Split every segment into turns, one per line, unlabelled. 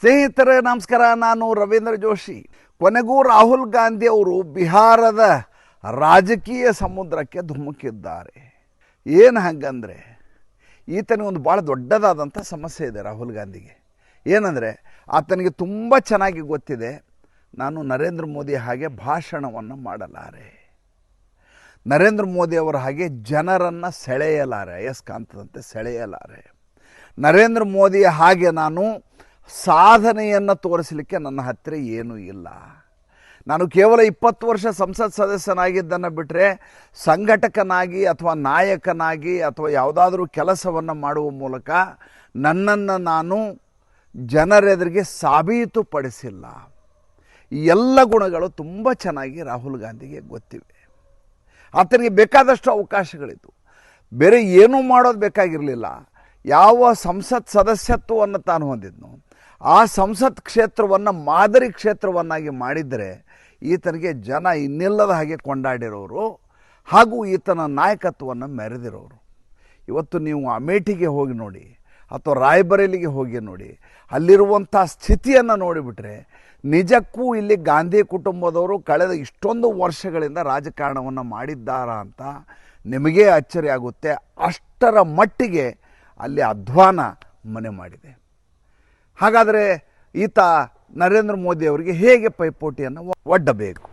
ಸ್ನೇಹಿತರೆ, ನಮಸ್ಕಾರ. ನಾನು ರವೀಂದ್ರ ಜೋಶಿ. ಕೊನೆಗೂ ರಾಹುಲ್ ಗಾಂಧಿ ಅವರು ಬಿಹಾರದ ರಾಜಕೀಯ ಸಮುದ್ರಕ್ಕೆ ಧುಮುಕಿದ್ದಾರೆ. ಏನು ಹಾಗಂದರೆ, ಈತನಿಗೆ ಒಂದು ಭಾಳ ದೊಡ್ಡದಾದಂಥ ಸಮಸ್ಯೆ ಇದೆ ರಾಹುಲ್ ಗಾಂಧಿಗೆ. ಏನಂದರೆ, ಆತನಿಗೆ ತುಂಬ ಚೆನ್ನಾಗಿ ಗೊತ್ತಿದೆ, ನಾನು ನರೇಂದ್ರ ಮೋದಿ ಹಾಗೆ ಭಾಷಣವನ್ನು ಮಾಡಲಾರೆ. ನರೇಂದ್ರ ಮೋದಿ ಅವರ ಹಾಗೆ ಜನರನ್ನು ಸೆಳೆಯಲಾರೆ, ಅಯಸ್ಕಾಂತದಂತೆ ಸೆಳೆಯಲಾರೆ. ನರೇಂದ್ರ ಮೋದಿ ಹಾಗೆ ನಾನು ಸಾಧನೆಯನ್ನು ತೋರಿಸಲಿಕ್ಕೆ ನನ್ನ ಹತ್ತಿರ ಏನೂ ಇಲ್ಲ. ನಾನು ಕೇವಲ ಇಪ್ಪತ್ತು ವರ್ಷ ಸಂಸತ್ ಸದಸ್ಯನಾಗಿದ್ದನ್ನು ಬಿಟ್ಟರೆ ಸಂಘಟಕನಾಗಿ ಅಥವಾ ನಾಯಕನಾಗಿ ಅಥವಾ ಯಾವುದಾದ್ರೂ ಕೆಲಸವನ್ನು ಮಾಡುವ ಮೂಲಕ ನನ್ನನ್ನು ನಾನು ಜನರೆದುರಿಗೆ ಸಾಬೀತುಪಡಿಸಿಲ್ಲ. ಎಲ್ಲ ಗುಣಗಳು ತುಂಬ ಚೆನ್ನಾಗಿ ರಾಹುಲ್ ಗಾಂಧಿಗೆ ಗೊತ್ತಿವೆ. ಆತನಿಗೆ ಬೇಕಾದಷ್ಟು ಅವಕಾಶಗಳಿತ್ತು ಬೇರೆ ಏನೂ ಮಾಡೋದು ಬೇಕಾಗಿರಲಿಲ್ಲ. ಯಾವ ಸಂಸತ್ ಸದಸ್ಯತ್ವವನ್ನು ತಾನು ಹೊಂದಿದ್ನು ಆ ಸಂಸತ್ ಕ್ಷೇತ್ರವನ್ನು, ಮಾದರಿ ಕ್ಷೇತ್ರವನ್ನಾಗಿ ಮಾಡಿದರೆ ಈತನಿಗೆ ಜನ ಇನ್ನಿಲ್ಲದ ಹಾಗೆ ಕೊಂಡಾಡಿರೋರು ಹಾಗೂ ಈತನ ನಾಯಕತ್ವವನ್ನು ಮೆರೆದಿರೋರು. ಇವತ್ತು ನೀವು ಅಮೇಠಿಗೆ ಹೋಗಿ ನೋಡಿ ಅಥವಾ ರಾಯಬರೇಲಿಗೆ ಹೋಗಿ ನೋಡಿ, ಅಲ್ಲಿರುವಂಥ ಸ್ಥಿತಿಯನ್ನು ನೋಡಿಬಿಟ್ರೆ ನಿಜಕ್ಕೂ ಇಲ್ಲಿ ಗಾಂಧಿ ಕುಟುಂಬದವರು ಕಳೆದ ಇಷ್ಟೊಂದು ವರ್ಷಗಳಿಂದ ರಾಜಕಾರಣವನ್ನು ಮಾಡಿದ್ದಾರಾ ಅಂತ ನಿಮಗೇ ಅಚ್ಚರಿ ಆಗುತ್ತೆ. ಅಷ್ಟರ ಮಟ್ಟಿಗೆ ಅಲ್ಲಿ ಅಧ್ವಾನ ಮನೆ ಮಾಡಿದೆ. ಹಾಗಾದರೆ ಈತ ನರೇಂದ್ರ ಮೋದಿ ಅವರಿಗೆ ಹೇಗೆ ಪೈಪೋಟಿಯನ್ನು ಒಡ್ಡಬೇಕು?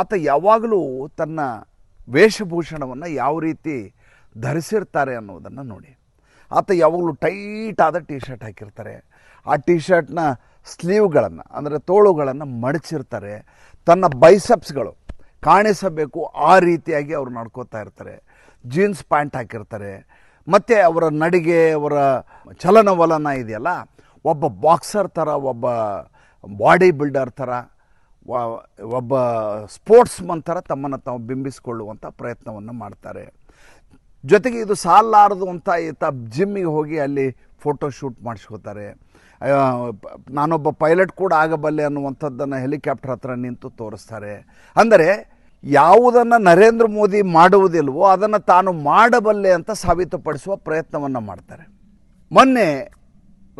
ಆತ ಯಾವಾಗಲೂ ತನ್ನ ವೇಷಭೂಷಣವನ್ನು ಯಾವ ರೀತಿ ಧರಿಸಿರ್ತಾರೆ ಅನ್ನೋದನ್ನು ನೋಡಿ. ಆತ ಯಾವಾಗಲೂ ಟೈಟ್ ಆದ ಟಿ ಶರ್ಟ್ ಹಾಕಿರ್ತಾರೆ. ಆ ಟಿ ಶರ್ಟ್ನ ಸ್ಲೀವ್ಗಳನ್ನು, ಅಂದರೆ ತೋಳುಗಳನ್ನು ಮಡಚಿರ್ತಾರೆ. ತನ್ನ ಬೈಸೆಪ್ಸ್ಗಳು ಕಾಣಿಸಬೇಕು ಆ ರೀತಿಯಾಗಿ ಅವರು ನಡ್ಕೋತಾ ಇರ್ತಾರೆ. ಜೀನ್ಸ್ ಪ್ಯಾಂಟ್ ಹಾಕಿರ್ತಾರೆ. ಮತ್ತು ಅವರ ನಡಿಗೆ, ಅವರ ಚಲನವಲನ ಇದೆಯಲ್ಲ ಒಬ್ಬ ಬಾಕ್ಸರ್ ಥರ, ಒಬ್ಬ ಬಾಡಿ ಬಿಲ್ಡರ್ ಥರ ಒಬ್ಬ ಸ್ಪೋರ್ಟ್ಸ್ಮನ್ ಥರ ತಮ್ಮನ್ನು ತಾವು ಬಿಂಬಿಸಿಕೊಳ್ಳುವಂಥ ಪ್ರಯತ್ನವನ್ನು ಮಾಡ್ತಾರೆ. ಜೊತೆಗೆ ಇದು ಸಾಲಾರದು ಅಂತ ಈತ ಜಿಮ್ಮಿಗೆ ಹೋಗಿ ಅಲ್ಲಿ ಫೋಟೋ ಶೂಟ್ ಮಾಡಿಸ್ಕೋತಾರೆ. ನಾನೊಬ್ಬ ಪೈಲಟ್ ಕೂಡ ಆಗಬಲ್ಲೆ ಅನ್ನುವಂಥದ್ದನ್ನು ಹೆಲಿಕಾಪ್ಟರ್ ಹತ್ರ ನಿಂತು ತೋರಿಸ್ತಾರೆ. ಅಂದರೆ ಯಾವುದನ್ನು ನರೇಂದ್ರ ಮೋದಿ ಮಾಡುವುದಿಲ್ವೋ ಅದನ್ನು ತಾನು ಮಾಡಬಲ್ಲೆ ಅಂತ ಸಾಬೀತುಪಡಿಸುವ ಪ್ರಯತ್ನವನ್ನು ಮಾಡ್ತಾರೆ. ಮೊನ್ನೆ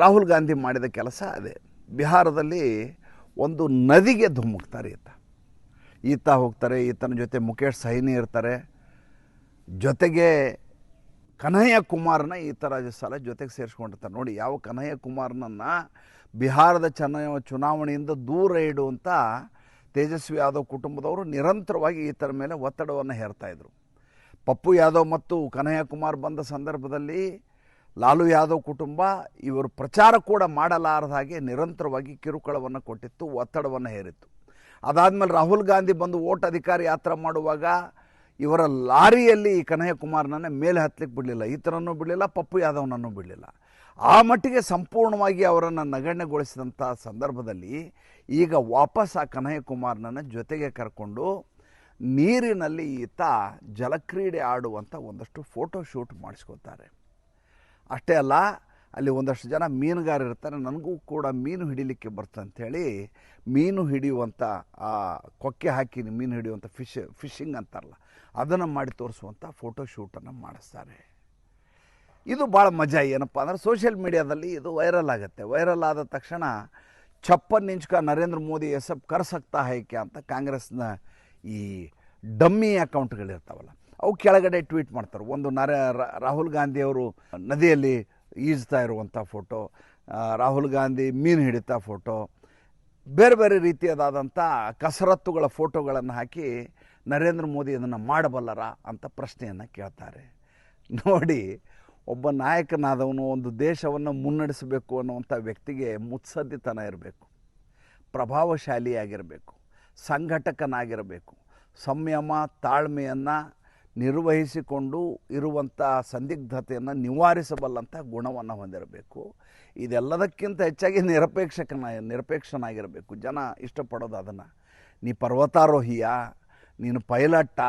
ರಾಹುಲ್ ಗಾಂಧಿ ಮಾಡಿದ ಕೆಲಸ ಅದೇ. ಬಿಹಾರದಲ್ಲಿ ಒಂದು ನದಿಗೆ ಧುಮುಕ್ತಾರೆ ಈತ. ಈತ ಹೋಗ್ತಾರೆ, ಈತನ ಜೊತೆ ಮುಖೇಶ್ ಸೈನಿ ಇರ್ತಾರೆ. ಜೊತೆಗೆ ಕನ್ಹಯ್ಯ ಕುಮಾರ್ನ ಈತ ರಾಜಸ್ಥಾನ ಜೊತೆಗೆ ಸೇರಿಸ್ಕೊಂಡಿರ್ತಾರೆ. ನೋಡಿ, ಯಾವ ಕನ್ಹಯ್ಯ ಕುಮಾರ್ನನ್ನು ಬಿಹಾರದ ಚನ ಚುನಾವಣೆಯಿಂದ ದೂರ ಇಡುವಂಥ ತೇಜಸ್ವಿ ಯಾದವ್ ಕುಟುಂಬದವರು ನಿರಂತರವಾಗಿ ಈತರ ಮೇಲೆ ಒತ್ತಡವನ್ನು ಹೇರ್ತಾಯಿದ್ರು ಪಪ್ಪು ಯಾದವ್ ಮತ್ತು ಕನ್ಹಯ್ಯ ಕುಮಾರ್ ಬಂದ ಸಂದರ್ಭದಲ್ಲಿ ಲಾಲು ಯಾದವ್ ಕುಟುಂಬ ಇವರು ಪ್ರಚಾರ ಕೂಡ ಮಾಡಲಾರದ ಹಾಗೆ ನಿರಂತರವಾಗಿ ಕಿರುಕುಳವನ್ನು ಕೊಟ್ಟಿತ್ತು, ಒತ್ತಡವನ್ನು ಹೇರಿತ್ತು. ಅದಾದಮೇಲೆ ರಾಹುಲ್ ಗಾಂಧಿ ಬಂದು ಓಟ್ ಅಧಿಕಾರಿ ಯಾತ್ರೆ ಮಾಡುವಾಗ ಇವರ ಲಾರಿಯಲ್ಲಿ ಈ ಕನ್ಹಯ್ಯ ಕುಮಾರ್ನನ್ನ ಮೇಲೆ ಹತ್ತಲಿಕ್ಕೆ ಬಿಡಲಿಲ್ಲ. ಈತನನ್ನು ಬಿಡಲಿಲ್ಲ, ಪಪ್ಪು ಯಾದವ್ನನ್ನು ಬಿಡಲಿಲ್ಲ. ಆ ಮಟ್ಟಿಗೆ ಸಂಪೂರ್ಣವಾಗಿ ಅವರನ್ನು ನಗಣ್ಯಗೊಳಿಸಿದಂಥ ಸಂದರ್ಭದಲ್ಲಿ ಈಗ ವಾಪಸ್ ಆ ಕನ್ಹಯ್ಯ ಕುಮಾರ್ನನ್ನ ಜೊತೆಗೆ ಕರ್ಕೊಂಡು ನೀರಿನಲ್ಲಿ ಈತ ಜಲಕ್ರೀಡೆ ಆಡುವಂಥ ಒಂದಷ್ಟು ಫೋಟೋ ಶೂಟ್ ಮಾಡಿಸ್ಕೋತಾರೆ. ಅಷ್ಟೇ ಅಲ್ಲ, ಅಲ್ಲಿ ಒಂದಷ್ಟು ಜನ ಮೀನುಗಾರ ಇರ್ತಾರೆ. ನನಗೂ ಕೂಡ ಮೀನು ಹಿಡಿಲಿಕ್ಕೆ ಬರ್ತಂಥೇಳಿ ಮೀನು ಹಿಡಿಯುವಂಥ, ಆ ಕೊಕ್ಕೆ ಹಾಕಿ ಮೀನು ಹಿಡಿಯುವಂಥ ಫಿಶ್, ಫಿಶಿಂಗ್ ಅಂತಾರಲ್ಲ, ಅದನ್ನು ಮಾಡಿ ತೋರಿಸುವಂಥ ಫೋಟೋ ಶೂಟನ್ನು ಮಾಡಿಸ್ತಾರೆ. ಇದು ಭಾಳ ಮಜಾ. ಏನಪ್ಪ ಅಂದರೆ ಸೋಷಿಯಲ್ ಮೀಡಿಯಾದಲ್ಲಿ ಇದು ವೈರಲ್ ಆಗುತ್ತೆ. ವೈರಲ್ ಆದ ತಕ್ಷಣ ಛಪ್ಪನ್ ನಿಂಚ್ಕ ನರೇಂದ್ರ ಮೋದಿ ಎಸ್ ಎಫ್ ಕರ್ಸಕ್ತಾ ಹೈಕ್ಯ ಅಂತ ಕಾಂಗ್ರೆಸ್ನ ಈ ಡಮ್ಮಿ ಅಕೌಂಟ್ಗಳಿರ್ತಾವಲ್ಲ ಅವು ಕೆಳಗಡೆ ಟ್ವೀಟ್ ಮಾಡ್ತಾರೆ. ಒಂದು ನರ ರಾಹುಲ್ ಗಾಂಧಿ ಅವರು ನದಿಯಲ್ಲಿ ಈಜ್ತಾ ಇರುವಂಥ ಫೋಟೋ ರಾಹುಲ್ ಗಾಂಧಿ ಮೀನು ಹಿಡಿತಾ ಫೋಟೋ, ಬೇರೆ ಬೇರೆ ರೀತಿಯದಾದಂಥ ಕಸರತ್ತುಗಳ ಫೋಟೋಗಳನ್ನು ಹಾಕಿ ನರೇಂದ್ರ ಮೋದಿ ಅದನ್ನು ಮಾಡಬಲ್ಲರ ಅಂತ ಪ್ರಶ್ನೆಯನ್ನು ಕೇಳ್ತಾರೆ. ನೋಡಿ, ಒಬ್ಬ ನಾಯಕನಾದವನು ಒಂದು ದೇಶವನ್ನು ಮುನ್ನಡೆಸಬೇಕು ಅನ್ನುವಂಥ ವ್ಯಕ್ತಿಗೆ ಮುತ್ಸದ್ದಿತನ ಇರಬೇಕು. ಪ್ರಭಾವಶಾಲಿಯಾಗಿರಬೇಕು. ಸಂಘಟಕನಾಗಿರಬೇಕು. ಸಂಯಮ, ತಾಳ್ಮೆಯನ್ನು ನಿರ್ವಹಿಸಿಕೊಂಡು ಇರುವಂಥ ಸಂದಿಗ್ಧತೆಯನ್ನು ನಿವಾರಿಸಬಲ್ಲಂಥ ಗುಣವನ್ನು ಹೊಂದಿರಬೇಕು. ಇದೆಲ್ಲದಕ್ಕಿಂತ ಹೆಚ್ಚಾಗಿ ನಿರಪೇಕ್ಷಕನ, ನಿರಪೇಕ್ಷನಾಗಿರಬೇಕು. ಜನ ಇಷ್ಟಪಡೋದು ಅದನ್ನು. ನೀ ಪರ್ವತಾರೋಹಿಯ, ನೀನು ಪೈಲಟ್ಟ,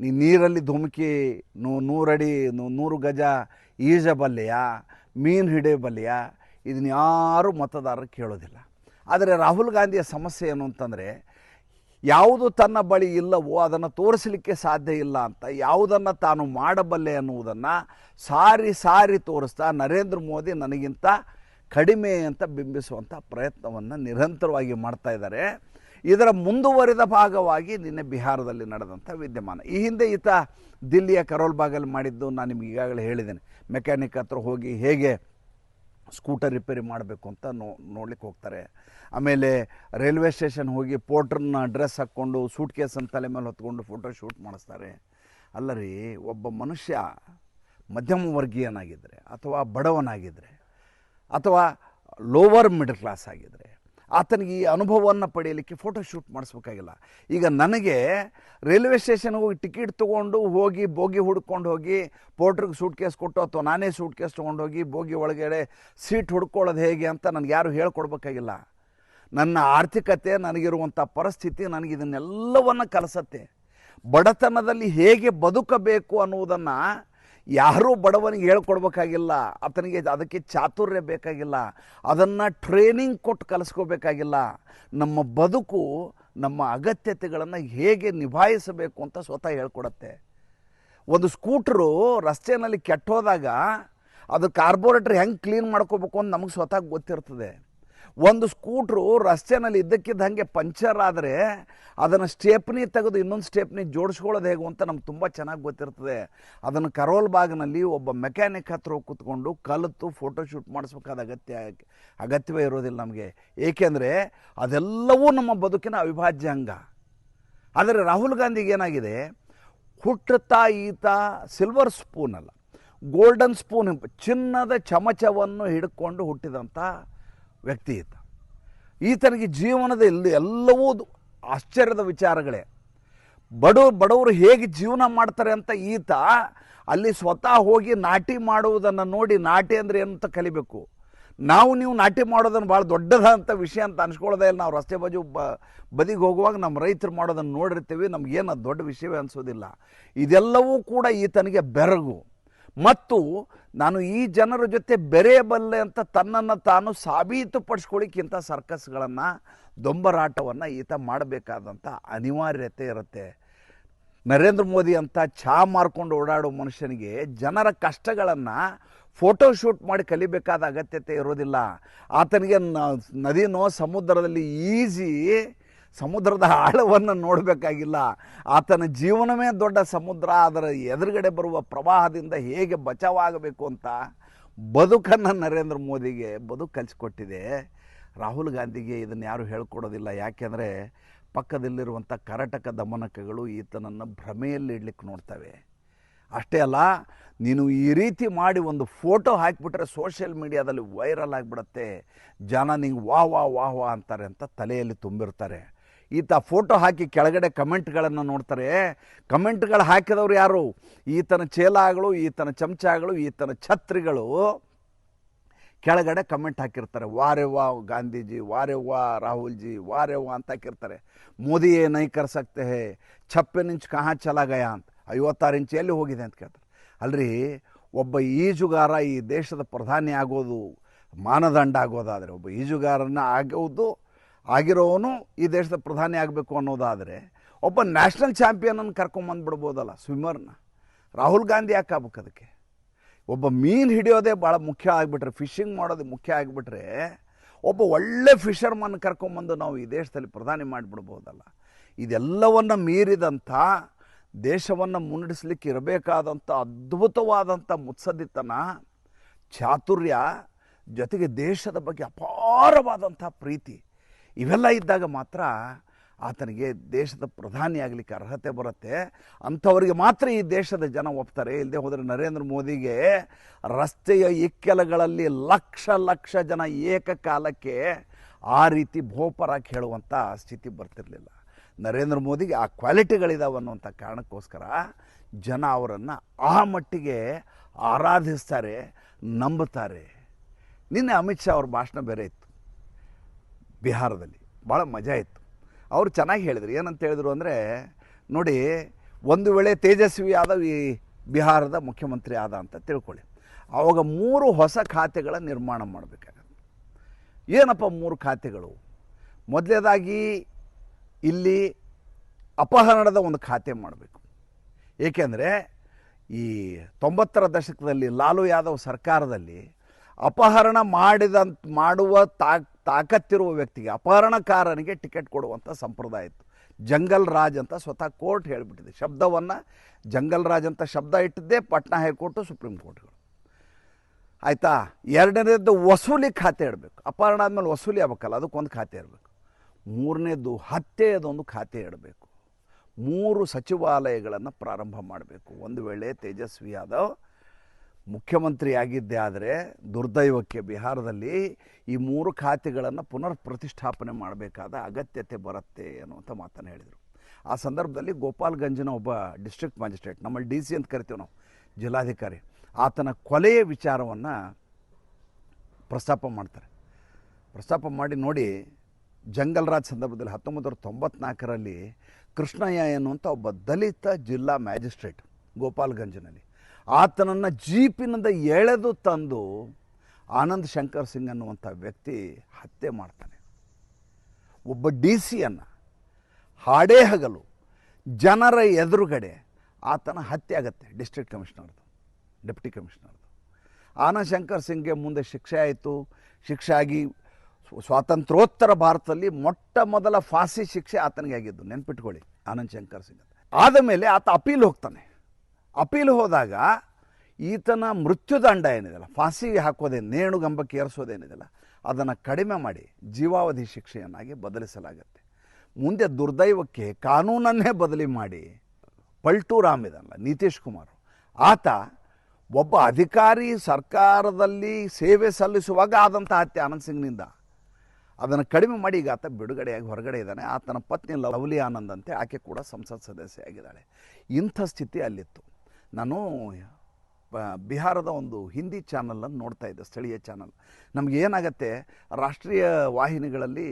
ನೀ ನೀರಲ್ಲಿ ಧುಮುಕಿ, ನೂ, ನೂರಡಿ ನೂರು ಗಜ ಈಜಬಲ್ಲೆಯ ಮೀನು ಹಿಡಿಯಬಲ್ಲೆಯ ಇದನ್ನ ಯಾರೂ ಮತದಾರರು ಕೇಳೋದಿಲ್ಲ. ಆದರೆ ರಾಹುಲ್ ಗಾಂಧಿಯ ಸಮಸ್ಯೆ ಏನು ಅಂತಂದರೆ ಯಾವುದು ತನ್ನ ಬಳಿ ಇಲ್ಲವೋ ಅದನ್ನು ತೋರಿಸಲಿಕ್ಕೆ ಸಾಧ್ಯ ಇಲ್ಲ ಅಂತ ಯಾವುದನ್ನು ತಾನು ಮಾಡಬಲ್ಲೆ ಅನ್ನುವುದನ್ನು ಸಾರಿ ಸಾರಿ ತೋರಿಸ್ತಾ ನರೇಂದ್ರ ಮೋದಿ ನನಗಿಂತ ಕಡಿಮೆ ಅಂತ ಬಿಂಬಿಸುವಂಥ ಪ್ರಯತ್ನವನ್ನು ನಿರಂತರವಾಗಿ ಮಾಡ್ತಾ ಇದ್ದಾರೆ. ಇದರ ಮುಂದುವರಿದ ಭಾಗವಾಗಿ ನಿನ್ನೆ ಬಿಹಾರದಲ್ಲಿ ನಡೆದಂಥ ವಿದ್ಯಮಾನ. ಈ ಹಿಂದೆ ಈತ ದಿಲ್ಲಿಯ ಕರೋಲ್ ಬಾಗಲ್ಲಿ ಮಾಡಿದ್ದು ನಾನು ನಿಮಗೆ ಈಗಾಗಲೇ ಹೇಳಿದ್ದೇನೆ. ಮೆಕ್ಯಾನಿಕ್ ಹತ್ರ ಹೋಗಿ ಹೇಗೆ ಸ್ಕೂಟರ್ ರಿಪೇರಿ ಮಾಡಬೇಕು ಅಂತ ನೋ, ನೋಡ್ಲಿಕ್ಕೆ ಹೋಗ್ತಾರೆ. ಆಮೇಲೆ ರೈಲ್ವೆ ಸ್ಟೇಷನ್ ಹೋಗಿ ಪೋರ್ಟ್ರನ್ನ ಡ್ರೆಸ್ ಹಾಕ್ಕೊಂಡು ಸೂಟ್ ಕೇಸನ್ನು ತಲೆ ಮೇಲೆ ಹೊತ್ಕೊಂಡು ಫೋಟೋ ಶೂಟ್ ಮಾಡಿಸ್ತಾರೆ. ಅಲ್ಲ ರೀ ಒಬ್ಬ ಮನುಷ್ಯ ಮಧ್ಯಮ ವರ್ಗೀಯನಾಗಿದ್ದರೆ ಅಥವಾ ಬಡವನಾಗಿದ್ದರೆ ಅಥವಾ ಲೋವರ್ ಮಿಡಲ್ ಕ್ಲಾಸ್ ಆಗಿದ್ದರೆ ಆತನಿಗೆ ಈ ಅನುಭವವನ್ನು ಪಡೆಯಲಿಕ್ಕೆ ಫೋಟೋ ಶೂಟ್ ಮಾಡಿಸ್ಬೇಕಾಗಿಲ್ಲ. ಈಗ ನನಗೆ ರೈಲ್ವೆ ಸ್ಟೇಷನ್ಗೆ ಹೋಗಿ ಟಿಕೆಟ್ ತೊಗೊಂಡು ಹೋಗಿ ಬೋಗಿ ಹುಡ್ಕೊಂಡು ಹೋಗಿ ಪೋರ್ಟ್ರಿಗೆ ಸೂಟ್ ಕೇಸ್ ಕೊಟ್ಟು ಅಥವಾ ನಾನೇ ಸೂಟ್ ಕೇಸ್ ತೊಗೊಂಡು ಹೋಗಿ ಬೋಗಿ ಒಳಗಡೆ ಸೀಟ್ ಹುಡ್ಕೊಳ್ಳೋದು ಹೇಗೆ ಅಂತ ನನಗೆ ಯಾರು ಹೇಳ್ಕೊಡ್ಬೇಕಾಗಿಲ್ಲ. ನನ್ನ ಆರ್ಥಿಕತೆ, ನನಗಿರುವಂಥ ಪರಿಸ್ಥಿತಿ ನನಗೆ ಇದನ್ನೆಲ್ಲವನ್ನು ಕಲಿಸತ್ತೆ. ಬಡತನದಲ್ಲಿ ಹೇಗೆ ಬದುಕಬೇಕು ಅನ್ನುವುದನ್ನು ಯಾರೂ ಬಡವನಿಗೆ ಹೇಳ್ಕೊಡ್ಬೇಕಾಗಿಲ್ಲ. ಆತನಿಗೆ ಅದಕ್ಕೆ ಚಾತುರ್ಯ ಬೇಕಾಗಿಲ್ಲ. ಅದನ್ನು ಟ್ರೈನಿಂಗ್ ಕೊಟ್ಟು ಕಲಿಸ್ಕೋಬೇಕಾಗಿಲ್ಲ. ನಮ್ಮ ಬದುಕು, ನಮ್ಮ ಅಗತ್ಯತೆಗಳನ್ನು ಹೇಗೆ ನಿಭಾಯಿಸಬೇಕು ಅಂತ ಸ್ವತಃ ಹೇಳ್ಕೊಡತ್ತೆ. ಒಂದು ಸ್ಕೂಟ್ರು ರಸ್ತೆಯಲ್ಲಿ ಕೆಟ್ಟೋದಾಗ ಅದು ಕಾರ್ಬೋರೇಟ್ರ್ ಹೆಂಗೆ ಕ್ಲೀನ್ ಮಾಡ್ಕೋಬೇಕು ಅಂತ ನಮಗೆ ಸ್ವತಃ ಗೊತ್ತಿರ್ತದೆ. ಒಂದು ಸ್ಕೂಟ್ರು ರಸ್ತೆನಲ್ಲಿ ಇದ್ದಕ್ಕಿದ್ದ ಹಾಗೆ ಪಂಚರ್ ಆದರೆ ಅದನ್ನು ಸ್ಟೇಪ್ನಿ ತೆಗೆದು ಇನ್ನೊಂದು ಸ್ಟೇಪ್ನಿ ಜೋಡಿಸ್ಕೊಳ್ಳೋದು ಹೇಗೆ ಅಂತ ನಮ್ಗೆ ತುಂಬ ಚೆನ್ನಾಗಿ ಗೊತ್ತಿರ್ತದೆ. ಅದನ್ನು ಕರೋಲ್ ಬಾಗ್ನಲ್ಲಿ ಒಬ್ಬ ಮೆಕ್ಯಾನಿಕ್ ಹತ್ರ ಹೋಗಿ ಕೂತ್ಕೊಂಡು ಕಲಿತು ಫೋಟೋ ಶೂಟ್ ಮಾಡಿಸ್ಬೇಕಾದ ಅಗತ್ಯ, ಅಗತ್ಯವೇ ಇರೋದಿಲ್ಲ ನಮಗೆ. ಏಕೆಂದರೆ ಅದೆಲ್ಲವೂ ನಮ್ಮ ಬದುಕಿನ ಅವಿಭಾಜ್ಯ ಅಂಗ. ಆದರೆ ರಾಹುಲ್ ಗಾಂಧಿಗೆ ಏನಾಗಿದೆ? ಹುಟ್ಟುತ್ತಾ ಈತ ಸಿಲ್ವರ್ ಸ್ಪೂನ್ ಅಲ್ಲ ಗೋಲ್ಡನ್ ಸ್ಪೂನ್ ಚಿನ್ನದ ಚಮಚವನ್ನು ಹಿಡ್ಕೊಂಡು ಹುಟ್ಟಿದಂಥ ವ್ಯಕ್ತಿ ಈತ ಈತನಿಗೆ ಜೀವನದ ಇಲ್ಲಿ ಎಲ್ಲವೂ ಆಶ್ಚರ್ಯದ ವಿಚಾರಗಳೇ. ಬಡವ ಬಡವರು ಹೇಗೆ ಜೀವನ ಮಾಡ್ತಾರೆ ಅಂತ ಈತ ಅಲ್ಲಿ ಸ್ವತಃ ಹೋಗಿ ನಾಟಿ ಮಾಡುವುದನ್ನು ನೋಡಿ, ನಾಟಿ ಅಂದರೆ ಏನು ಅಂತ ಕಲಿಬೇಕು. ನಾವು ನೀವು ನಾಟಿ ಮಾಡೋದನ್ನು ಭಾಳ ದೊಡ್ಡದಂಥ ವಿಷಯ ಅಂತ ಅನ್ಸ್ಕೊಳ್ಳೋದೇ ಇಲ್ಲ. ನಾವು ರಸ್ತೆ ಬಾಜು ಬ, ಬದಿಗೆ ಹೋಗುವಾಗ ನಮ್ಮ ರೈತರು ಮಾಡೋದನ್ನು ನೋಡಿರ್ತೀವಿ. ನಮಗೇನು ದೊಡ್ಡ ವಿಷಯವೇ ಅನಿಸೋದಿಲ್ಲ. ಇದೆಲ್ಲವೂ ಕೂಡ ಈತನಿಗೆ ಬೆರಗು. ಮತ್ತು ನಾನು ಈ ಜನರ ಜೊತೆ ಬೆರೆಯಬಲ್ಲೆ ಅಂತ ತನ್ನನ್ನು ತಾನು ಸಾಬೀತುಪಡಿಸ್ಕೊಳ್ಳಿಕ್ಕಿಂತ ಸರ್ಕಸ್ಗಳನ್ನು, ದೊಂಬರಾಟವನ್ನು ಈತ ಮಾಡಬೇಕಾದಂಥ ಅನಿವಾರ್ಯತೆ ಇರುತ್ತೆ. ನರೇಂದ್ರ ಮೋದಿ ಅಂತ ಛಾ ಮಾರ್ಕೊಂಡು ಓಡಾಡೋ ಮನುಷ್ಯನಿಗೆ ಜನರ ಕಷ್ಟಗಳನ್ನು ಫೋಟೋ ಶೂಟ್ ಮಾಡಿ ಕಲಿಬೇಕಾದ ಅಗತ್ಯತೆ ಇರೋದಿಲ್ಲ. ಆತನಿಗೆ ನದಿನೋ ಸಮುದ್ರದಲ್ಲಿ ಈಜಿ ಸಮುದ್ರದ ಆಳವನ್ನು ನೋಡಬೇಕಾಗಿಲ್ಲ. ಆತನ ಜೀವನವೇ ದೊಡ್ಡ ಸಮುದ್ರ, ಅದರ ಎದುರುಗಡೆ ಬರುವ ಪ್ರವಾಹದಿಂದ ಹೇಗೆ ಬಚಾವಾಗಬೇಕು ಅಂತ ಬದುಕನ್ನು ನರೇಂದ್ರ ಮೋದಿಗೆ ಬದುಕು ಕಲಿಸ್ಕೊಟ್ಟಿದೆ. ರಾಹುಲ್ ಗಾಂಧಿಗೆ ಇದನ್ನು ಯಾರೂ ಹೇಳ್ಕೊಡೋದಿಲ್ಲ. ಯಾಕೆಂದರೆ ಪಕ್ಕದಲ್ಲಿರುವಂಥ ಕರಟಕ ದಮನಕಗಳು ಈತನನ್ನು ಭ್ರಮೆಯಲ್ಲಿ ಇಡ್ಲಿಕ್ಕೆ ನೋಡ್ತವೆ. ಅಷ್ಟೇ ಅಲ್ಲ, ನೀನು ಈ ರೀತಿ ಮಾಡಿ ಒಂದು ಫೋಟೋ ಹಾಕಿಬಿಟ್ರೆ ಸೋಷಿಯಲ್ ಮೀಡಿಯಾದಲ್ಲಿ ವೈರಲ್ ಆಗಿಬಿಡತ್ತೆ. ಜನ ನಿಂಗೆ ವಾ ವಾ ವಾ ವಾ ಅಂತಾರೆ ಅಂತ ತಲೆಯಲ್ಲಿ ತುಂಬಿರ್ತಾರೆ. ಈತ ಫೋಟೋ ಹಾಕಿ ಕೆಳಗಡೆ ಕಮೆಂಟ್ಗಳನ್ನು ನೋಡ್ತಾರೆ. ಕಮೆಂಟ್ಗಳು ಹಾಕಿದವರು ಯಾರು? ಈತನ ಚೇಲಾಗಳು, ಈತನ ಚಮಚಗಳು, ಈತನ ಛತ್ರಿಗಳು ಕೆಳಗಡೆ ಕಮೆಂಟ್ ಹಾಕಿರ್ತಾರೆ. ವಾರೆ ವಾ ಗಾಂಧೀಜಿ, ವಾರೆ ವಾ ರಾಹುಲ್ ಜಿ ವಾರೆ ವಾ ಅಂತ ಹಾಕಿರ್ತಾರೆ. ಮೋದಿ ನೈ ಸಕ್ತೆ ಹೇ ಛಪ್ಪನ್ ಇಂಚ್ ಕಹಾ ಚಲಾಗಯ ಅಂತ. ಐವತ್ತಾರು ಇಂಚ್ ಎಲ್ಲಿ ಹೋಗಿದೆ ಅಂತ ಕೇಳ್ತಾರೆ. ಅಲ್ರಿ, ಒಬ್ಬ ಈಜುಗಾರ ಈ ದೇಶದ ಪ್ರಧಾನಿ ಆಗೋದು ಮಾನದಂಡ ಆಗೋದಾದರೆ, ಒಬ್ಬ ಈಜುಗಾರನ ಆಗೋದು ಆಗಿರೋವನು ಈ ದೇಶದ ಪ್ರಧಾನಿ ಆಗಬೇಕು ಅನ್ನೋದಾದರೆ ಒಬ್ಬ ನ್ಯಾಷನಲ್ ಚಾಂಪಿಯನನ್ನು ಕರ್ಕೊಂಬಂದ್ಬಿಡ್ಬೋದಲ್ಲ ಸ್ವಿಮ್ಮರ್ನ. ರಾಹುಲ್ ಗಾಂಧಿ ಯಾಕೆ ಆಗ್ಬೇಕು ಅದಕ್ಕೆ? ಒಬ್ಬ ಮೀನು ಹಿಡಿಯೋದೇ ಭಾಳ ಮುಖ್ಯ ಆಗಿಬಿಟ್ರೆ, ಫಿಶಿಂಗ್ ಮಾಡೋದು ಮುಖ್ಯ ಆಗಿಬಿಟ್ರೆ, ಒಬ್ಬ ಒಳ್ಳೆ ಫಿಷರ್ಮನ್ ಕರ್ಕೊಂಬಂದು ನಾವು ಈ ದೇಶದಲ್ಲಿ ಪ್ರಧಾನಿ ಮಾಡಿಬಿಡ್ಬೋದಲ್ಲ. ಇದೆಲ್ಲವನ್ನು ಮೀರಿದಂಥ, ದೇಶವನ್ನು ಮುನ್ನಡೆಸಲಿಕ್ಕೆ ಇರಬೇಕಾದಂಥ ಅದ್ಭುತವಾದಂಥ ಮುತ್ಸದಿತನ ಚಾತುರ್ಯ, ಜೊತೆಗೆ ದೇಶದ ಬಗ್ಗೆ ಅಪಾರವಾದಂಥ ಪ್ರೀತಿ. ಇವೆಲ್ಲ ಇದ್ದಾಗ ಮಾತ್ರ ಆತನಿಗೆ ದೇಶದ ಪ್ರಧಾನಿಯಾಗಲಿಕ್ಕೆ ಅರ್ಹತೆ ಬರುತ್ತೆ. ಅಂಥವರಿಗೆ ಮಾತ್ರ ಈ ದೇಶದ ಜನ ಒಪ್ತಾರೆ. ಇಲ್ಲದೆ ಹೋದರೆ ನರೇಂದ್ರ ಮೋದಿಗೆ ರಸ್ತೆಯ ಇಕ್ಕೆಲಗಳಲ್ಲಿ ಲಕ್ಷ ಲಕ್ಷ ಜನ ಏಕಕಾಲಕ್ಕೆ ಆ ರೀತಿ ಭೋಪರಾಗಿ ಹೇಳುವಂಥ ಸ್ಥಿತಿ ಬರ್ತಿರಲಿಲ್ಲ. ನರೇಂದ್ರ ಮೋದಿಗೆ ಆ ಕ್ವಾಲಿಟಿಗಳಿದಾವೆ ಅನ್ನುವಂಥ ಕಾರಣಕ್ಕೋಸ್ಕರ ಜನ ಅವರನ್ನು ಆ ಮಟ್ಟಿಗೆ ಆರಾಧಿಸ್ತಾರೆ, ನಂಬುತ್ತಾರೆ. ನಿನ್ನೆ ಅಮಿತ್ ಶಾ ಅವ್ರ ಭಾಷಣ ಬೇರೆ ಇತ್ತು. ಬಿಹಾರದಲ್ಲಿ. ಭಾಳ ಮಜಾ ಇತ್ತು. ಅವರು ಚೆನ್ನಾಗಿ ಹೇಳಿದರು. ಏನಂತ ಹೇಳಿದರು ಅಂದರೆ, ನೋಡಿ, ಒಂದು ವೇಳೆ ತೇಜಸ್ವಿ ಯಾದವ್ ಈ ಬಿಹಾರದ ಮುಖ್ಯಮಂತ್ರಿ ಆದ ಅಂತ ತಿಳ್ಕೊಳ್ಳಿ. ಆವಾಗ ಮೂರು ಹೊಸ ಖಾತೆಗಳ ನಿರ್ಮಾಣ ಮಾಡಬೇಕಾಗತ್ತೆ. ಏನಪ್ಪ ಮೂರು ಖಾತೆಗಳು? ಮೊದಲನೇದಾಗಿ ಇಲ್ಲಿ ಅಪಹರಣದ ಒಂದು ಖಾತೆ ಮಾಡಬೇಕು. ಏಕೆಂದರೆ, ಈ ತೊಂಬತ್ತರ ದಶಕದಲ್ಲಿ ಲಾಲು ಯಾದವ್ ಸರ್ಕಾರದಲ್ಲಿ ಅಪಹರಣ ಮಾಡಿದಂತ, ಮಾಡುವ ತಾಕ್, ತಾಕತ್ತಿರುವ ವ್ಯಕ್ತಿಗೆ ಅಪಹರಣಕಾರನಿಗೆ ಟಿಕೆಟ್ ಕೊಡುವಂಥ ಸಂಪ್ರದಾಯ ಇತ್ತು. ಜಂಗಲ್ ರಾಜ್ ಅಂತ ಸ್ವತಃ ಕೋರ್ಟ್ ಹೇಳಿಬಿಟ್ಟಿದೆ. ಶಬ್ದವನ್ನು ಜಂಗಲ್ ರಾಜ್ ಅಂತ ಶಬ್ದ ಇಟ್ಟಿದ್ದೇ ಪಟ್ನಾ ಹೈಕೋರ್ಟು, ಸುಪ್ರೀಂ ಕೋರ್ಟ್ಗಳು. ಆಯಿತಾ? ಎರಡನೇದ್ದು ವಸೂಲಿ ಖಾತೆ ಇಡಬೇಕು. ಅಪಹರಣ ಆದಮೇಲೆ ವಸೂಲಿ ಆಗಬೇಕಲ್ಲ, ಅದಕ್ಕೊಂದು ಖಾತೆ ಇರಬೇಕು ಮೂರನೇದು ಹತ್ಯೆಯದೊಂದು ಖಾತೆ ಇಡಬೇಕು. ಮೂರು ಸಚಿವಾಲಯಗಳನ್ನು ಪ್ರಾರಂಭ ಮಾಡಬೇಕು. ಒಂದು ವೇಳೆ ತೇಜಸ್ವಿ ಯಾದವ್ ಮುಖ್ಯಮಂತ್ರಿ ಆಗಿದ್ದೇ ಆದರೆ ದುರ್ದೈವಕ್ಕೆ ಬಿಹಾರದಲ್ಲಿ ಈ ಮೂರು ಖಾತೆಗಳನ್ನು ಪುನರ್ ಪ್ರತಿಷ್ಠಾಪನೆ ಮಾಡಬೇಕಾದ ಅಗತ್ಯತೆ ಬರುತ್ತೆ ಅನ್ನುವಂಥ ಮಾತನ್ನು ಹೇಳಿದರು. ಆ ಸಂದರ್ಭದಲ್ಲಿ ಗೋಪಾಲ್ಗಂಜಿನ ಒಬ್ಬ ಡಿಸ್ಟ್ರಿಕ್ಟ್ ಮ್ಯಾಜಿಸ್ಟ್ರೇಟ್, ನಮ್ಮಲ್ಲಿ ಡಿ ಸಿ ಅಂತ ಕರಿತೀವಿ ನಾವು, ಜಿಲ್ಲಾಧಿಕಾರಿ, ಆತನ ಕೊಲೆಯ ವಿಚಾರವನ್ನು ಪ್ರಸ್ತಾಪ ಮಾಡ್ತಾರೆ. ಪ್ರಸ್ತಾಪ ಮಾಡಿ ನೋಡಿ, ಜಂಗಲ್ ರಾಜ್ ಸಂದರ್ಭದಲ್ಲಿ ಹತ್ತೊಂಬತ್ತು ನೂರ ತೊಂಬತ್ನಾಲ್ಕರಲ್ಲಿ ಕೃಷ್ಣಯ್ಯ ಎನ್ನುವಂಥ ಒಬ್ಬ ದಲಿತ ಜಿಲ್ಲಾ ಮ್ಯಾಜಿಸ್ಟ್ರೇಟ್ ಗೋಪಾಲ್ಗಂಜ್ನಲ್ಲಿ ಆತನನ್ನು ಜೀಪಿನಿಂದ ಎಳೆದು ತಂದು ಆನಂದ್ ಶಂಕರ್ ಸಿಂಗ್ ಅನ್ನುವಂಥ ವ್ಯಕ್ತಿ ಹತ್ಯೆ ಮಾಡ್ತಾನೆ. ಒಬ್ಬ ಡಿ ಸಿಯನ್ನು ಹಾಡೇ ಹಗಲು ಜನರ ಎದುರುಗಡೆ ಆತನ ಹತ್ಯೆ ಆಗತ್ತೆ, ಡಿಸ್ಟ್ರಿಕ್ಟ್ ಕಮಿಷನರ್ದು, ಡೆಪ್ಟಿ ಕಮಿಷನರ್ದು. ಆನಂದ್ ಶಂಕರ್ ಸಿಂಗ್ಗೆ ಮುಂದೆ ಶಿಕ್ಷೆ ಆಯಿತು. ಶಿಕ್ಷೆ ಆಗಿ ಸ್ವ- ಸ್ವಾತಂತ್ರ್ಯೋತ್ತರ ಭಾರತದಲ್ಲಿ ಮೊಟ್ಟ ಮೊದಲ ಫಾಸಿ ಶಿಕ್ಷೆ ಆತನಿಗೆ ಆಗಿದ್ದು, ನೆನ್ಪಿಟ್ಕೊಳ್ಳಿ ಆನಂದ್ ಶಂಕರ್ ಸಿಂಗ್ ಆದ ಮೇಲೆ ಆತ ಅಪೀಲ್ ಹೋಗ್ತಾನೆ. ಅಪೀಲ್ ಹೋದಾಗ ಈತನ ಮೃತ್ಯುದಂಡ ಏನಿದೆಯಲ್ಲ, ಫಾಸಿಗೆ ಹಾಕೋದೇ ನೇಣುಗಂಬಕ್ಕೆ ಏರಿಸೋದೇನಿದೆಯಲ್ಲ ಅದನ್ನು ಕಡಿಮೆ ಮಾಡಿ ಜೀವಾವಧಿ ಶಿಕ್ಷೆಯನ್ನಾಗಿ ಬದಲಿಸಲಾಗುತ್ತೆ. ಮುಂದೆ ದುರ್ದೈವಕ್ಕೆ ಕಾನೂನನ್ನೇ ಬದಲಿ ಮಾಡಿ ಪಲ್ಟು ರಾಮ್ ಇದಲ್ಲ, ನಿತೀಶ್ ಕುಮಾರ್ ಆತ ಒಬ್ಬ ಅಧಿಕಾರಿ ಸರ್ಕಾರದಲ್ಲಿ ಸೇವೆ ಸಲ್ಲಿಸುವಾಗ ಆದಂಥ ಹತ್ಯೆ ಆನಂದ್ ಸಿಂಗ್ನಿಂದ. ಅದನ್ನು ಕಡಿಮೆ ಮಾಡಿ ಈಗ ಆತ ಬಿಡುಗಡೆಯಾಗಿ ಹೊರಗಡೆ ಇದ್ದಾನೆ. ಆತನ ಪತ್ನಿ ಲವ್ಲಿ ಆನಂದ್ ಅಂತೆ, ಆಕೆ ಕೂಡ ಸಂಸತ್ ಸದಸ್ಯೆಯಾಗಿದ್ದಾಳೆ ಇಂಥ ಸ್ಥಿತಿ ಅಲ್ಲಿತ್ತು. ನಾನು ಬಿಹಾರದ ಒಂದು ಹಿಂದಿ ಚಾನಲನ್ನು ನೋಡ್ತಾ ಇದ್ದೆ, ಸ್ಥಳೀಯ ಚಾನಲ್. ನಮಗೆ ಏನಾಗುತ್ತೆ, ರಾಷ್ಟ್ರೀಯ ವಾಹಿನಿಗಳಲ್ಲಿ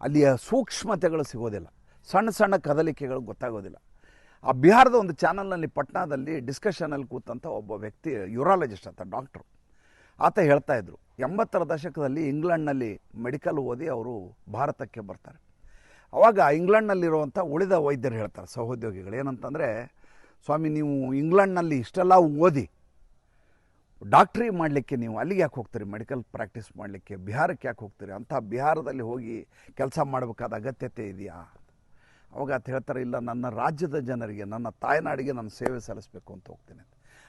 ಅಲ್ಲಿಯ ಸೂಕ್ಷ್ಮತೆಗಳು ಸಿಗೋದಿಲ್ಲ ಸಣ್ಣ ಸಣ್ಣ ಕದಲಿಕೆಗಳು ಗೊತ್ತಾಗೋದಿಲ್ಲ. ಆ ಬಿಹಾರದ ಒಂದು ಚಾನಲ್ನಲ್ಲಿ ಪಟ್ನಾದಲ್ಲಿ ಡಿಸ್ಕಷನಲ್ಲಿ ಕೂತಂಥ ಒಬ್ಬ ವ್ಯಕ್ತಿ, ಯೂರಾಲಜಿಸ್ಟ್ ಅಂತ, ಡಾಕ್ಟ್ರು. ಆತ ಹೇಳ್ತಾ ಇದ್ದರು ಎಂಬತ್ತರ ದಶಕದಲ್ಲಿ ಇಂಗ್ಲೆಂಡ್ನಲ್ಲಿ ಮೆಡಿಕಲ್ ಓದಿ ಅವರು ಭಾರತಕ್ಕೆ ಬರ್ತಾರೆ. ಆವಾಗ ಇಂಗ್ಲೆಂಡ್ನಲ್ಲಿರುವಂಥ ಉಳಿದ ವೈದ್ಯರು ಹೇಳ್ತಾರೆ, ಸಹೋದ್ಯೋಗಿಗಳು. ಏನಂತಂದರೆ ಸ್ವಾಮಿ, ನೀವು ಇಂಗ್ಲೆಂಡ್ನಲ್ಲಿ ಇಷ್ಟೆಲ್ಲ ಓದಿ, ಡಾಕ್ಟ್ರಿ ಮಾಡಲಿಕ್ಕೆ ನೀವು ಅಲ್ಲಿಗೆ ಯಾಕೆ ಹೋಗ್ತೀರಿ? ಮೆಡಿಕಲ್ ಪ್ರಾಕ್ಟೀಸ್ ಮಾಡಲಿಕ್ಕೆ, ಬಿಹಾರಕ್ಕೆ ಯಾಕೆ ಹೋಗ್ತೀರಿ? ಅಂಥ ಬಿಹಾರದಲ್ಲಿ ಹೋಗಿ ಕೆಲಸ ಮಾಡಬೇಕಾದ ಅಗತ್ಯತೆ ಇದೆಯಾ? ಅವಾಗ ಅಂತ ಹೇಳ್ತಾರೆ, ಇಲ್ಲ, ನನ್ನ ರಾಜ್ಯದ ಜನರಿಗೆ, ನನ್ನ ತಾಯ್ನಾಡಿಗೆ ನಾನು ಸೇವೆ ಸಲ್ಲಿಸಬೇಕು ಅಂತ ಹೋಗ್ತೀನಿ.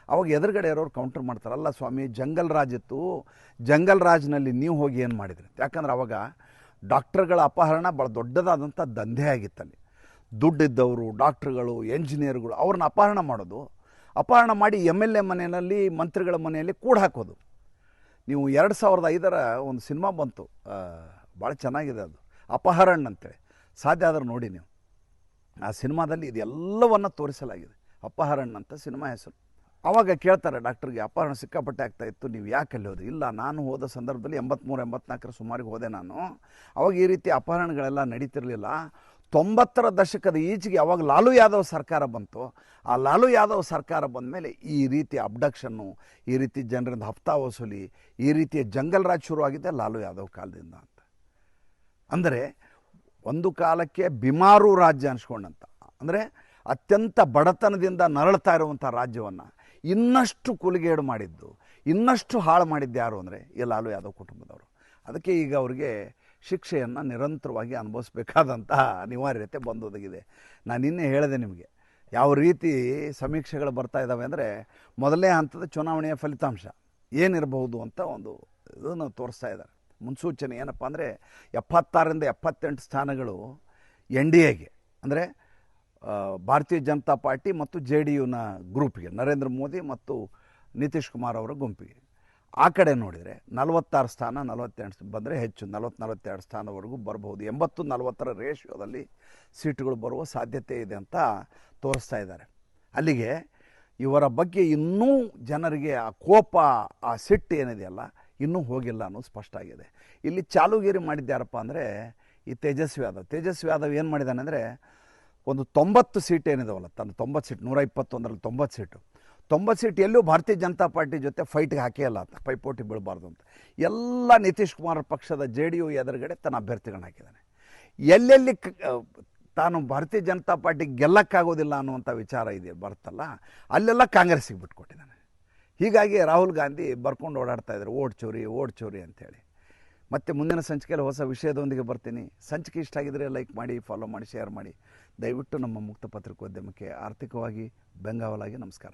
ಅವಾಗ ಎದುರುಗಡೆ ಇರೋರು ಕೌಂಟರ್ ಮಾಡ್ತಾರೆ, ಅಲ್ಲ ಸ್ವಾಮಿ, ಜಂಗಲ್ ರಾಜ್ ಇತ್ತು. ಜಂಗಲ್ ರಾಜ್ನಲ್ಲಿ ನೀವು ಹೋಗಿ ಏನು ಮಾಡಿದ್ರಿ? ಯಾಕಂದ್ರೆ ಅವಾಗ ಡಾಕ್ಟರ್ಗಳ ಅಪಹರಣ ಭಾಳ ದೊಡ್ಡದಾದಂಥ ದಂಧೆ ಆಗಿತ್ತಲ್ಲಿ. ದುಡ್ಡಿದ್ದವರು, ಡಾಕ್ಟ್ರುಗಳು, ಎಂಜಿನಿಯರ್ಗಳು, ಅವ್ರನ್ನ ಅಪಹರಣ ಮಾಡೋದು, ಅಪಹರಣ ಮಾಡಿ ಎಂ ಎಲ್ ಎ ಮನೆಯಲ್ಲಿ, ಮಂತ್ರಿಗಳ ಮನೆಯಲ್ಲಿ ಕೂಡ ಹಾಕೋದು. ನೀವು ಎರಡು ಸಾವಿರದ ಐದರ ಒಂದು ಸಿನಿಮಾ ಬಂತು. ಭಾಳ ಚೆನ್ನಾಗಿದೆ ಅದು. ಅಪಹರಣ ಅಂತೇಳಿ. ಸಾಧ್ಯ ಆದ್ರೆ ನೋಡಿ ನೀವು. ಆ ಸಿನಿಮಾದಲ್ಲಿ ಇದೆಲ್ಲವನ್ನು ತೋರಿಸಲಾಗಿದೆ. ಅಪಹರಣ ಅಂತ ಸಿನಿಮಾ ಹೆಸರು. ಆವಾಗ ಕೇಳ್ತಾರೆ ಡಾಕ್ಟ್ರಿಗೆ, ಅಪಹರಣ ಸಿಕ್ಕಾಪಟ್ಟೆ ಆಗ್ತಾ ಇತ್ತು, ನೀವು ಯಾಕೆ ಅಲ್ಲಿ ಹೋದ್ರಿ? ಇಲ್ಲ, ನಾನು ಹೋದ ಸಂದರ್ಭದಲ್ಲಿ ಎಂಬತ್ತ್ಮೂರು ಎಂಬತ್ನಾಲ್ಕರ ಸುಮಾರಿಗೆ ಹೋದೆ ನಾನು. ಅವಾಗ ಈ ರೀತಿ ಅಪಹರಣಗಳೆಲ್ಲ ನಡೀತಿರಲಿಲ್ಲ. ತೊಂಬತ್ತರ ದಶಕದ ಈಚೆಗೆ ಯಾವಾಗ ಲಾಲು ಯಾದವ್ ಸರ್ಕಾರ ಬಂತು, ಆ ಲಾಲು ಯಾದವ್ ಸರ್ಕಾರ ಬಂದ ಮೇಲೆ ಈ ರೀತಿ ಅಬ್ಡಕ್ಷನ್ನು, ಈ ರೀತಿ ಜನರಿಂದ ಹಫ್ತಾ ವಸೂಲಿ, ಈ ರೀತಿಯ ಜಂಗಲ್ ರಾಜ್ ಶುರುವಾಗಿದೆ ಲಾಲು ಯಾದವ್ ಕಾಲದಿಂದ ಅಂತ. ಅಂದರೆ ಒಂದು ಕಾಲಕ್ಕೆ ಬಿಮಾರು ರಾಜ್ಯ ಅನ್ಸ್ಕೊಂಡಂತ. ಅಂದರೆ ಅತ್ಯಂತ ಬಡತನದಿಂದ ನರಳ್ತಾ ಇರುವಂಥ ರಾಜ್ಯವನ್ನು ಇನ್ನಷ್ಟು ಕುಲಿಗೇಡು ಮಾಡಿದ್ದು, ಇನ್ನಷ್ಟು ಹಾಳು ಮಾಡಿದ್ದು ಯಾರು ಅಂದರೆ ಈ ಲಾಲು ಯಾದವ್ ಕುಟುಂಬದವರು. ಅದಕ್ಕೆ ಈಗ ಅವರಿಗೆ ಶಿಕ್ಷೆಯನ್ನು ನಿರಂತರವಾಗಿ ಅನುಭವಿಸಬೇಕಾದಂತಹ ಅನಿವಾರ್ಯತೆ ಬಂದೊದಗಿದೆ. ನಾನು ನಿನ್ನೆ ಹೇಳಿದೆ ನಿಮಗೆ, ಯಾವ ರೀತಿ ಸಮೀಕ್ಷೆಗಳು ಬರ್ತಾ ಇದ್ದಾವೆ ಅಂದರೆ ಮೊದಲನೇ ಹಂತದ ಚುನಾವಣೆಯ ಫಲಿತಾಂಶ ಏನಿರಬಹುದು ಅಂತ ಒಂದು ಇದನ್ನು ತೋರಿಸ್ತಾ ಇದ್ದಾರೆ. ಮುನ್ಸೂಚನೆ ಏನಪ್ಪ ಅಂದರೆ ಎಪ್ಪತ್ತಾರರಿಂದ ಎಪ್ಪತ್ತೆಂಟು ಸ್ಥಾನಗಳು ಎನ್ ಡಿ ಎಗೆ, ಅಂದರೆ ಭಾರತೀಯ ಜನತಾ ಪಾರ್ಟಿ ಮತ್ತು ಜೆ ಡಿ ಯುನ ಗ್ರೂಪಿಗೆ, ನರೇಂದ್ರ ಮೋದಿ ಮತ್ತು ನಿತೀಶ್ ಕುಮಾರ್ ಅವರ ಗುಂಪಿಗೆ. ಆ ಕಡೆ ನೋಡಿದರೆ ನಲವತ್ತಾರು ಸ್ಥಾನ, ನಲವತ್ತೆಂಟು ಬಂದರೆ ಹೆಚ್ಚು, ನಲವತ್ತು, ನಲವತ್ತೆರಡು ಸ್ಥಾನವರೆಗೂ ಬರಬಹುದು. ಎಂಬತ್ತು, ನಲವತ್ತರ ರೇಷಿಯೋದಲ್ಲಿ ಸೀಟುಗಳು ಬರುವ ಸಾಧ್ಯತೆ ಇದೆ ಅಂತ ತೋರಿಸ್ತಾ ಇದ್ದಾರೆ. ಅಲ್ಲಿಗೆ ಇವರ ಬಗ್ಗೆ ಇನ್ನೂ ಜನರಿಗೆ ಆ ಕೋಪ, ಆ ಸಿಟ್ಟು ಏನಿದೆಯಲ್ಲ, ಇನ್ನೂ ಹೋಗಿಲ್ಲ ಅನ್ನೋದು ಸ್ಪಷ್ಟ ಆಗಿದೆ. ಇಲ್ಲಿ ಚಾಲುಗೇರಿ ಮಾಡಿದ್ಯಾರಪ್ಪ ಅಂದರೆ ಈ ತೇಜಸ್ವಿ ಯಾದವ್. ತೇಜಸ್ವಿ ಯಾದವ್ ಏನು ಮಾಡಿದ್ದಾನೆ ಅಂದರೆ ಒಂದು ತೊಂಬತ್ತು ಸೀಟ್ ಏನಿದಾವಲ್ಲ, ತನ್ನ ತೊಂಬತ್ತು ಸೀಟ್, ನೂರ ಇಪ್ಪತ್ತೊಂದರಲ್ಲಿ ತೊಂಬತ್ತು ಸೀಟು. ತೊಂಬತ್ತು ಸೀಟ್ ಎಲ್ಲೂ ಭಾರತೀಯ ಜನತಾ ಪಾರ್ಟಿ ಜೊತೆ ಫೈಟ್ಗೆ ಹಾಕೇ ಇಲ್ಲ ಅಂತ ಪೈಪೋಟಿ ಬೀಳಬಾರ್ದು ಅಂತ. ಎಲ್ಲ ನಿತೀಶ್ ಕುಮಾರ್ ಪಕ್ಷದ ಜೆ ಡಿ ಯು ಎದುರುಗಡೆ ತನ್ನ ಅಭ್ಯರ್ಥಿಗಳನ್ನ ಹಾಕಿದ್ದಾನೆ ಎಲ್ಲೆಲ್ಲಿ ತಾನು ಭಾರತೀಯ ಜನತಾ ಪಾರ್ಟಿ ಗೆಲ್ಲಕ್ಕಾಗೋದಿಲ್ಲ ಅನ್ನುವಂಥ ವಿಚಾರ ಇದೆ, ಬರ್ತಲ್ಲ, ಅಲ್ಲೆಲ್ಲ ಕಾಂಗ್ರೆಸ್ಸಿಗೆ ಬಿಟ್ಕೊಟ್ಟಿದ್ದಾನೆ. ಹೀಗಾಗಿ ರಾಹುಲ್ ಗಾಂಧಿ ಬರ್ಕೊಂಡು ಓಡಾಡ್ತಾ ಇದ್ದಾರೆ ಓಟ್ ಚೋರಿ ಓಟ್ ಚೋರಿ ಅಂತೇಳಿ ಮತ್ತು ಮುಂದಿನ ಸಂಚಿಕೆಯಲ್ಲಿ ಹೊಸ ವಿಷಯದೊಂದಿಗೆ ಬರ್ತೀನಿ. ಸಂಚಿಕೆ ಇಷ್ಟ ಆಗಿದರೆ ಲೈಕ್ ಮಾಡಿ, ಫಾಲೋ ಮಾಡಿ, ಶೇರ್ ಮಾಡಿ. ದಯವಿಟ್ಟು ನಮ್ಮ ಮುಕ್ತ ಪತ್ರಿಕೋದ್ಯಮಕ್ಕೆ ಆರ್ಥಿಕವಾಗಿ ಬೆಂಗಾವಲಾಗಿ ನಮಸ್ಕಾರ.